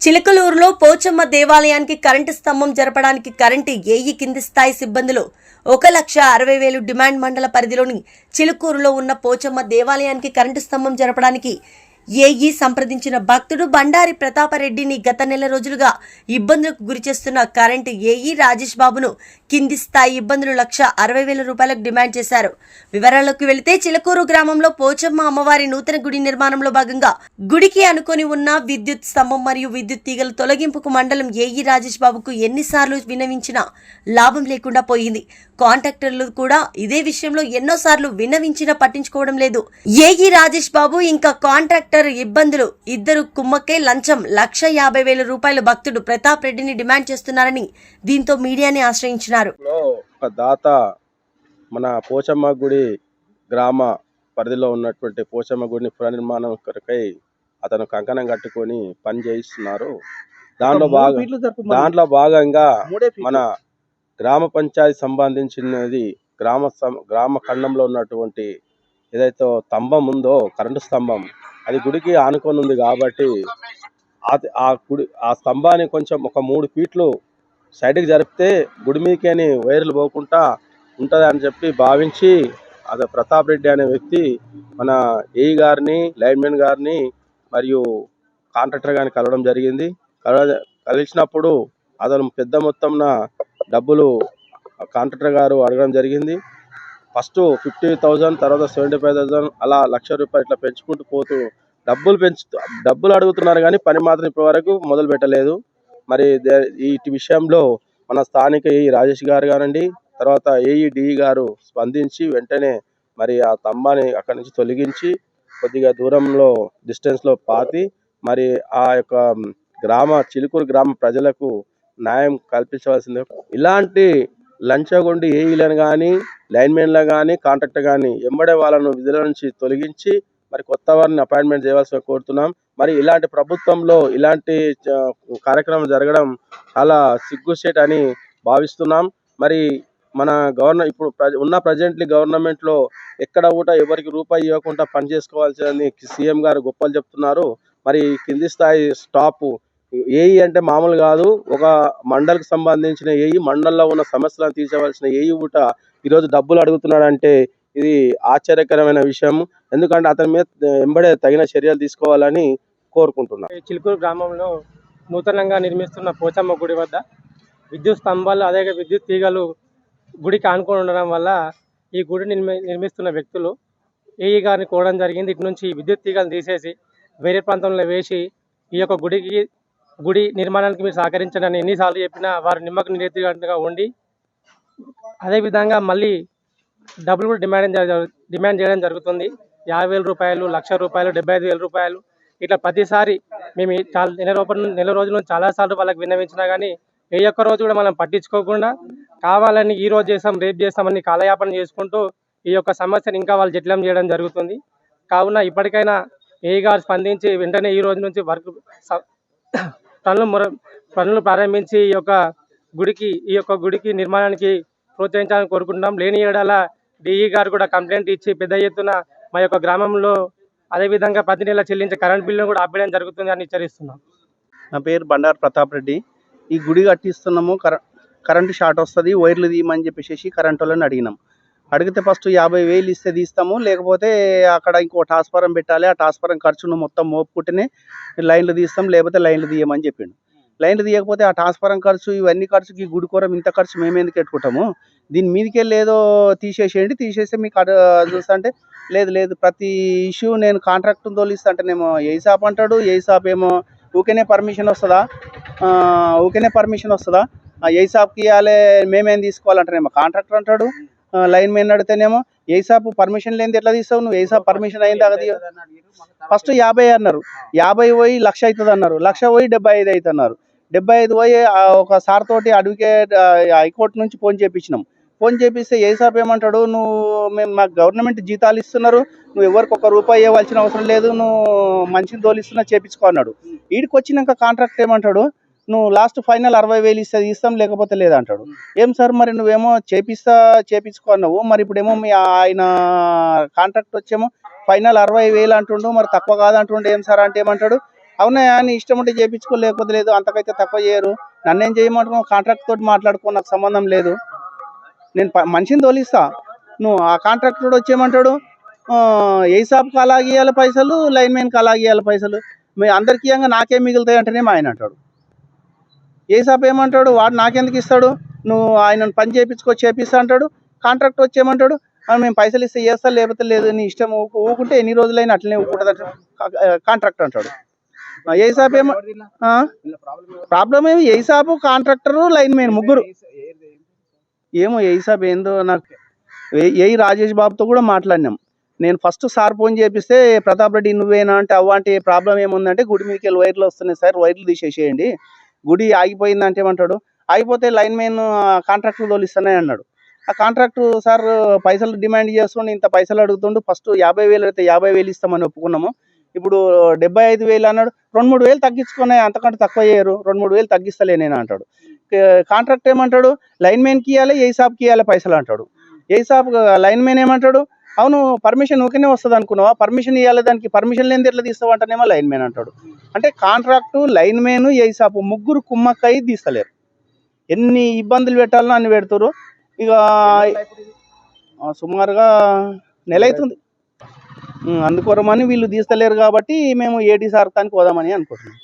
చిలకలూరులో పోచమ్మ దేవాలయానికి కరెంటు స్తంభం జరపడానికి కరెంటు ఏఈ కింది స్థాయి సిబ్బందులు ఒక లక్ష అరవై వేలు డిమాండ్ మండల పరిధిలోని చిలుకూరులో ఉన్న పోచమ్మ దేవాలయానికి కరెంటు స్తంభం జరపడానికి ఏఈ సంప్రదించిన భక్తుడు బండారి ప్రతాపరెడ్డిని గత నెల రోజులుగా ఇబ్బందులకు గురిచేస్తున్న కరెంటు ఏఈ రాజేష్ బాబును కింది స్థాయి ఇబ్బందులు లక్ష అరవై వేల రూపాయలకు డిమాండ్ చేశారు. వివరాల్లోకి వెళితే చిలకూరు గ్రామంలో పోచమ్మ అమ్మవారి నూతన గుడి నిర్మాణంలో భాగంగా గుడికి అనుకొని ఉన్న విద్యుత్ స్తంభం మరియు విద్యుత్ తీగల తొలగింపుకు మండలం ఏఈ రాజేష్ బాబుకు ఎన్నిసార్లు విన్నవించినా లాభం లేకుండా పోయింది. కాంట్రాక్టర్లు కూడా ఇదే విషయంలో ఎన్నోసార్లు విన్నవించినా పట్టించుకోవడం లేదు. ఏఈ రాజేష్ బాబు ఇంకా కాంట్రాక్టర్ ఇబ్బందులు. ఇద్దరు కుమ్మకే లంచం. లక్ష యాభై వేల రూపాయలు భక్తుడు ప్రతాప్ రెడ్డిని డిమాండ్ చేస్తున్నారని దీంతో మీడియాని ఆశ్రయించినారు. ఒక దాత మన పోచమ్మ గుడి గ్రామ పరిధిలో ఉన్నటువంటి పోచమ్మ గుడిని పునర్నిర్మాణం కొరకై అతను కంకణం కట్టుకొని పని చేయిస్తున్నారు. దాంట్లో భాగం దాంట్లో భాగంగా మన గ్రామ పంచాయతీ సంబంధించినది గ్రామ గ్రామ ఖండంలో ఉన్నటువంటి ఏదైతే స్తంభం ఉందో కరెంటు స్తంభం అది గుడికి ఆనుకొని ఉంది కాబట్టి ఆ- గుడి ఆ స్తంభాన్ని కొంచెం ఒక మూడు ఫీట్లు సైడ్కి జరిపితే గుడి మీకేని వైర్లు పోకుండా ఉంటుంది అని చెప్పి భావించి అదే ప్రతాప్ రెడ్డి అనే వ్యక్తి మన ఏఈ గారిని లైన్మెన్ గారిని మరియు కాంట్రాక్టర్ గారిని కలవడం జరిగింది. కలిసినప్పుడు అతను పెద్ద మొత్తంన డబ్బులు కాంట్రాక్టర్ గారు అడగడం జరిగింది. ఫస్ట్ ఫిఫ్టీ థౌజండ్ తర్వాత సెవెంటీ ఫైవ్ థౌజండ్ అలా లక్ష రూపాయలు ఇట్లా పెంచుకుంటూ పోతూ డబ్బులు పెంచు డబ్బులు అడుగుతున్నారు కానీ పని మాత్రం ఇప్పటి వరకు మొదలు పెట్టలేదు. మరి దే- ఈ విషయంలో మన స్థానిక ఏఈ రాజేష్ గారు కానండి తర్వాత ఏఈడిఈ గారు స్పందించి వెంటనే మరి ఆ స్తంభాన్ని అక్కడి నుంచి తొలగించి కొద్దిగా దూరంలో డిస్టెన్స్లో పాతి మరి ఆ యొక్క గ్రామ చిలుకూరు గ్రామ ప్రజలకు న్యాయం కల్పించవలసింది ఇలాంటి లంచగొండి ఏఈలను కానీ లైన్మెన్లు కానీ కాంట్రాక్టర్ కానీ ఎంబడే వాళ్ళను విధుల నుంచి తొలగించి మరి కొత్త వారిని అపాయింట్మెంట్ చేయవలసిన కోరుతున్నాం. మరి ఇలాంటి ప్రభుత్వంలో ఇలాంటి కార్యక్రమం జరగడం చాలా సిగ్గుసేట్ అని భావిస్తున్నాం. మరి మన గవర్నర్ ఇప్పుడు ఉన్న ప్రజెంట్లీ గవర్నమెంట్లో ఎక్కడ కూడా ఎవరికి రూపాయి ఇవ్వకుండా పనిచేసుకోవాల్సిందని సీఎం గారు గొప్పలు చెప్తున్నారు. మరి కింది స్థాయి స్టాప్ ఏఈ అంటే మామూలు కాదు. ఒక మండలికి సంబంధించిన ఏఈ మండల్లో ఉన్న సమస్యలను తీర్చవలసిన ఏఈ ఊట ఈరోజు డబ్బులు అడుగుతున్నాడంటే ఇది ఆశ్చర్యకరమైన విషయం. ఎందుకంటే అతని మీద ఎంబడే తగిన చర్యలు తీసుకోవాలని కోరుకుంటున్నాను ఈ చిలుకూరు గ్రామంలో నూతనంగా నిర్మిస్తున్న పోచమ్మ గుడి వద్ద విద్యుత్ స్తంభాలు అదే విద్యుత్ తీగలు గుడికి ఆనుకొని ఉండడం వల్ల ఈ గుడి నిర్మి నిర్మిస్తున్న వ్యక్తులు ఏఈ గారిని కోవడం జరిగింది. ఇటు నుంచి విద్యుత్ తీగలు తీసేసి వేరే ప్రాంతంలో వేసి ఈ యొక్క గుడికి గుడి నిర్మాణానికి మీరు సహకరించండి ఎన్నిసార్లు చెప్పినా వారు నిమ్మకు నిరేతిగా ఉండి అదేవిధంగా మళ్ళీ డబ్బులు కూడా డిమాండ్ డిమాండ్ చేయడం జరుగుతుంది. యాభై వేల రూపాయలు లక్ష రూపాయలు డెబ్బై ఐదు వేల రూపాయలు ఇట్లా ప్రతిసారి మేము చాలా నెల రూపాయలు నెల రోజుల నుంచి చాలా సార్లు వాళ్ళకి విన్నవించినా కానీ ఏ ఒక్క రోజు కూడా మనం పట్టించుకోకుండా కావాలని ఈ రోజు చేస్తాం రేపు చేస్తామని కాలయాపన చేసుకుంటూ ఈ యొక్క సమస్యను ఇంకా వాళ్ళు జట్లం చేయడం జరుగుతుంది. కావున ఇప్పటికైనా ఏ గారు స్పందించి వెంటనే ఈ రోజు నుంచి వర్క్ పనులు పనులు ప్రారంభించి ఈ యొక్క గుడికి ఈ యొక్క గుడికి నిర్మాణానికి ప్రోత్సహించాలని కోరుకుంటున్నాం. లేని ఏడాల డిఈ గారు కూడా కంప్లైంట్ ఇచ్చి పెద్ద ఎత్తున మా యొక్క గ్రామంలో అదేవిధంగా ప్రతి నెల చెల్లించే కరెంట్ బిల్లును కూడా ఆపేయడం జరుగుతుంది అని హెచ్చరిస్తున్నాం. నా పేరు బండారు ప్రతాప్ రెడ్డి. ఈ గుడి కట్టిస్తున్నాము కర కరెంటు షార్ట్ వస్తుంది వైర్లు తీయమని చెప్పేసి కరెంట్ వాళ్ళని అడిగినాం. అడిగితే ఫస్ట్ యాభై వేలు ఇస్తే తీస్తాము లేకపోతే అక్కడ ఇంకో ట్రాన్స్ఫారం పెట్టాలి ఆ ట్రాన్స్ఫారం ఖర్చును మొత్తం మోపుకుంటేనే లైన్లు తీస్తాం లేకపోతే లైన్లు తీయమని చెప్పిండు. లైన్లు తీయకపోతే ఆ ట్రాన్స్ఫారం ఖర్చు ఇవన్నీ ఖర్చుకి గుడికూరం గుడి ఇంత ఖర్చు మేమెందుకు పెట్టుకుంటాము? దీని మీదకి లేదో తీసేసేయండి తీసేస్తే మీకు అడ చూస్తా అంటే లేదు లేదు ప్రతి ఇష్యూ నేను కాంట్రాక్ట్ తోలిస్తా అంటేనేమో ఏ షాప్ అంటాడు ఏ షాప్ ఏమో ఊకేనే పర్మిషన్ వస్తుందా? ఊకేనే పర్మిషన్ వస్తుందా? ఏ షాప్కి ఇవ్వాలి మేమేం తీసుకోవాలంటేనేమో కాంట్రాక్టర్ అంటాడు లైన్ మెయిన్ అడితేనేమో ఏ షాప్ పర్మిషన్ లేనిది ఎట్లా తీస్తావు నువ్వు? ఏ షాప్ పర్మిషన్ అయింది అది ఫస్ట్ యాభై అన్నారు. యాభై పోయి లక్ష అవుతుంది అన్నారు. లక్ష పోయి డెబ్బై ఐదు అవుతుంది అన్నారు. డెబ్బై ఐదు పోయి ఆ, ఒక సార్ తోటి అడ్వకేట్ హైకోర్టు నుంచి ఫోన్ చేపించినాం. ఫోన్ చేపిస్తే ఏ ఏమంటాడు? నువ్వు మేము మాకు గవర్నమెంట్ జీతాలు ఇస్తున్నారు. నువ్వు ఎవరికి ఒక రూపాయి ఇవ్వాల్సిన అవసరం లేదు. నువ్వు మంచిని తోలిస్తున్నా చేపించుకో అన్నాడు. వీడికి వచ్చినాక కాంట్రాక్ట్ ఏమంటాడు? నువ్వు లాస్ట్ ఫైనల్ అరవై వేలు ఇస్తే ఇస్తాం లేకపోతే లేదంటాడు. ఏం సార్ మరి నువ్వేమో చేపిస్తా చేపించుకో అన్నావు. మరి ఇప్పుడేమో మీ ఆయన కాంట్రాక్ట్ వచ్చేమో ఫైనల్ అరవై వేలు అంటుండు మరి తక్కువ కాదంటుండే. ఏం సార్ అంటే ఏమంటాడు? అవునా నీ ఇష్టం ఉంటే చేయించుకో లేకపోతే లేదు అంతకైతే తక్కువ చేయరు. నన్నేం చేయమంటున్నావు? కాంట్రాక్ట్ తోటి మాట్లాడుకో నాకు సంబంధం లేదు. నేను మనిషిని తోలిస్తా. నువ్వు ఆ కాంట్రాక్టర్ వచ్చేయమంటాడు ఏ షాప్కి అలాగే ఇవ్వాలి పైసలు లైన్ మ్యాన్కి అలాగే ఇవ్వాలి పైసలు. మీ అందరికి ఇవ్వంగా నాకేం మిగులుతాయి అంటేనే మా ఆయన అంటాడు. ఏ ఏమంటాడు? వాడు నాకెందుకు ఇస్తాడు? నువ్వు ఆయన పని చేయించుకొచ్చి చేపిస్తా అంటాడు. కాంట్రాక్ట్ వచ్చేయమంటాడు మేము పైసలు ఇస్తే చేస్తా లేకపోతే లేదు నీ ఇష్టం ఊకుంటే ఎన్ని రోజులైనా అట్లనే ఊకుంటుంది కాంట్రాక్ట్ అంటాడు. ఏసాప్ ఏ ఏమో ప్రాబ్లం ఏమి? ఏ కాంట్రాక్టరు లైన్ మెయిన్ ముగ్గురు. ఏమో ఏ ఏందో నాకు ఏ- ఏ రాజేష్ బాబుతో కూడా మాట్లాడినాం. నేను ఫస్ట్ సార్ ఫోన్ చేపిస్తే ప్రతాప్ రెడ్డి నువ్వేనా? అంటే అవ్వ అంటే ప్రాబ్లం ఏముందంటే గుడి మీదకి వెళ్ళి వైర్లు వస్తున్నాయి సార్ వైర్లు తీసేసేయండి. గుడి ఆగిపోయిందంటే ఏమంటాడు? ఆగిపోతే లైన్ మెయిన్ కాంట్రాక్టర్ తోలిస్తానే అన్నాడు. ఆ కాంట్రాక్టు సార్ పైసలు డిమాండ్ చేస్తుండు ఇంత పైసలు అడుగుతుండు ఫస్ట్ యాభై వేలు అయితే యాభై వేలు ఇస్తామని ఒప్పుకున్నాము. ఇప్పుడు డెబ్బై ఐదు వేలు అన్నాడు రెండు మూడు వేలు తగ్గించుకునే అంతకంటే తక్కువ చేయరు రెండు మూడు వేలు తగ్గిస్తలే నేను అంటాడు. కాంట్రాక్ట్ ఏమంటాడు? లైన్ మెయిన్కి ఇవ్వాలి ఏ షాప్కి ఇవ్వాలి పైసలు అంటాడు. ఏ షాప్ లైన్ మెయిన్ ఏమంటాడు? అవును పర్మిషన్ ఊకనే వస్తుంది అనుకున్నావా? పర్మిషన్ ఇవ్వాలి దానికి పర్మిషన్ లేని ఎట్లా తీస్తావు అంటేనేమో లైన్ మ్యాన్ అంటాడు. అంటే కాంట్రాక్టు లైన్ మ్యాన్ ఏ ముగ్గురు కుమ్మక్కయి తీస్తలేరు. ఎన్ని ఇబ్బందులు పెట్టాలనో అన్ని పెడతారు. ఇక సుమారుగా నెల అవుతుంది. అందుకోరమని వీళ్ళు తీస్తలేరు కాబట్టి మేము ఏటీ సార్తానికి పోదామని అనుకుంటున్నాం.